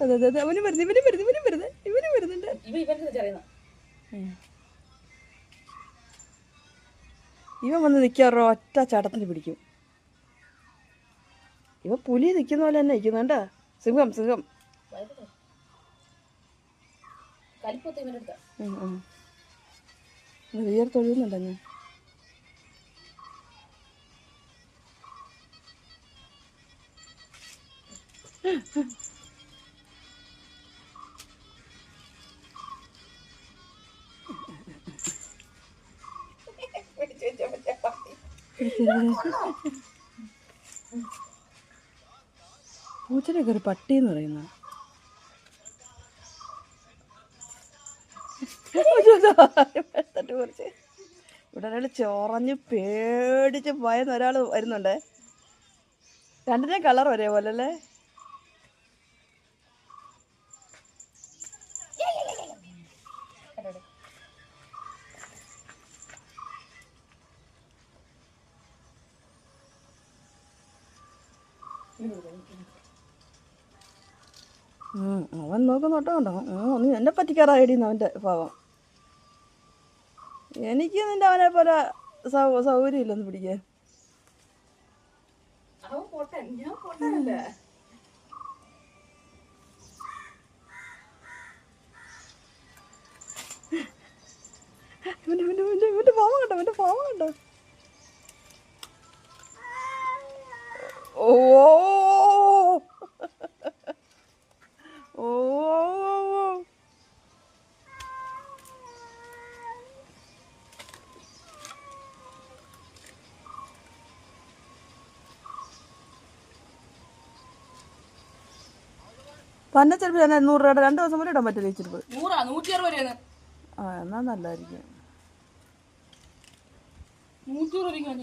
അതെ അതെ അതെ. അവന് വരുന്നു ഇവനും വരുന്നു ഇവനും വരുന്നു ഇവനും വരുന്നുണ്ട്. ഇവൻ വന്ന് നിൽക്കാറോ ഒറ്റ ചാട്ടത്തിന് പിടിക്കും. ഇവ പുലി നിൽക്കുന്ന പോലെ തന്നെ നിൽക്കുന്നുണ്ട സിംഹം സിംഹം കലിപ്പൊത്ത് ഞാൻ അടുത്ത. പൂച്ചയുടെ ഒരു പട്ടി എന്ന് പറയുന്ന കുറച്ച്. ഇവിടെ ഒരാൾ ചൊറഞ്ഞ് പേടിച്ച് ഭയന്ന് ഒരാൾ വരുന്നുണ്ടേ. രണ്ടിനെ കളർ ഒരേപോലെ അല്ലേ അവൻ നോക്കുന്നോട്ടോ നീ എന്നെ പറ്റിക്കാറായിരുന്നു അവന്റെ ഭാവം എനിക്ക് നിന്റെ അവനെ പോലെ സൗകര്യം ഇല്ലെന്ന് പിടിക്കാൻ ഇവന്റെ ഇവന്റെ ഇവന്റെ ഇവന്റെ ഫോമ കണ്ടോ? ഇവന്റെ ഫോമ കണ്ടോ? പന്ന ചെരുപ്പ് ഞാൻ നൂറ് രൂപയുടെ രണ്ട് ദിവസം വരെ ഇടാൻ പറ്റില്ല ഈ ചെരുപ്പ്. നൂറാ? നൂറ്റി അറുപത് രൂപയാണ്. ആ എന്നാ നല്ലതായിരിക്കും. നൂറ്റി അറുപത് രൂപ